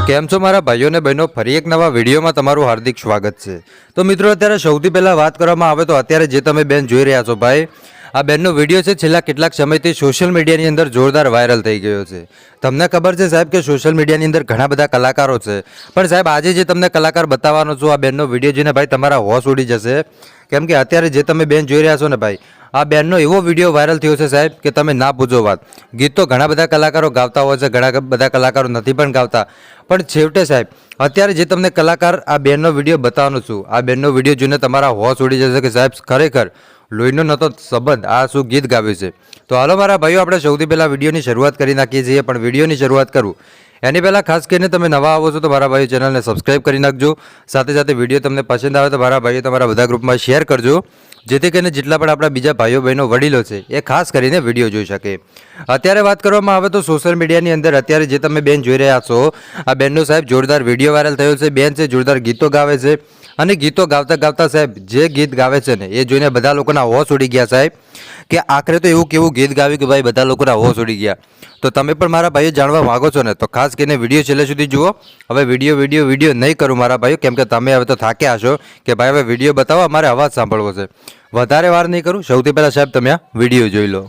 કેમ છો મારા ભાઈઓ અને બહેનો? ફરી એક નવા વિડીયોમાં તમારું હાર્દિક સ્વાગત છે. તો મિત્રો, અત્યારે સૌથી પહેલાં વાત કરવામાં આવે તો અત્યારે જે તમે બેન જોઈ રહ્યા છો ભાઈ, આ બેનનો વીડિયો છે, છેલ્લા કેટલાક સમયથી સોશિયલ મીડિયાની અંદર જોરદાર વાયરલ થઈ ગયો છે. તમને ખબર છે સાહેબ કે સોશિયલ મીડિયાની અંદર ઘણા બધા કલાકારો છે. પણ સાહેબ, આજે જે તમને કલાકાર બતાવવાનો છું, આ બેનનો વીડિયો જોઈને ભાઈ તમારા હોશ ઉડી જશે. કેમ કે અત્યારે જે તમે બેન જોઈ રહ્યા છો ને ભાઈ આ બેનનો એવો વીડિયો વાયરલ થયો છે સાહેબ કે તમે ના પૂછો વાત. ગીત તો ઘણા બધા કલાકારો ગાતા હોય છે, ઘણા બધા કલાકારો નથી પણ ગાતા પણ છેવટે સાહેબ, અત્યારે જે તમને કલાકાર આ બેનનો વીડિયો બતાવવાનો છું, આ બેનનો વીડિયો જોઈને તમારા હોશ ઉડી જશે કે સાહેબ ખરેખર લોહીનો નતો સંબંધ, આ શું ગીત ગાવ્યું છે. તો હાલો મારા ભાઈઓ, આપણે સૌથી પહેલાં વિડીયોની શરૂઆત કરી નાખીએ છીએ, પણ વિડીયોની શરૂઆત કરું. એની પહેલાં ખાસ કરીને તમે નવા આવો છો તો મારા ભાઈ ચેનલને સબસ્ક્રાઇબ કરી નાખજો. સાથે સાથે વીડિયો તમને પસંદ આવે તો મારા ભાઈઓ તમારા બધા ગ્રુપમાં શેર કરજો. જેથી કરીને જેટલા પણ આપણા બીજા ભાઈઓ, બહેનો, વડીલો છે, એ ખાસ કરીને વીડિયો જોઈ શકે. અત્યારે વાત કરવામાં આવે તો સોશિયલ મીડિયાની અંદર અત્યારે જે તમે બેન જોઈ રહ્યા છો, આ બેનનો સાહેબ જોરદાર વીડિયો વાયરલ થયો છે, બેન છે, જોરદાર ગીતો ગાવે છે અને ગીતો ગાવતા ગાવતા સાહેબ જે ગીત ગાવે છે ને, એ જોઈને બધા લોકોના હોશ ઉડી ગયા સાહેબ. કે આખરે તો એવું કેવું ગીત ગાવ્યું કે ભાઈ બધા લોકોના હોશ ઉડી ગયા. તો તમે પણ મારા ભાઈઓ જાણવા માગો છો ને, તો ખાસ કરીને વીડિયો છેલ્લે સુધી જુઓ. હવે વીડિયો વીડિયો વીડિયો નહીં કરું મારા ભાઈઓ, કેમ કે તમે હવે તો થાક્યા હશો કે ભાઈ હવે વીડિયો બતાવો અમારે અવાજ સાંભળવો છે. વધારે વાર નહીં કરું, સૌથી પહેલાં સાહેબ તમે આ વીડિયો જોઈ લો.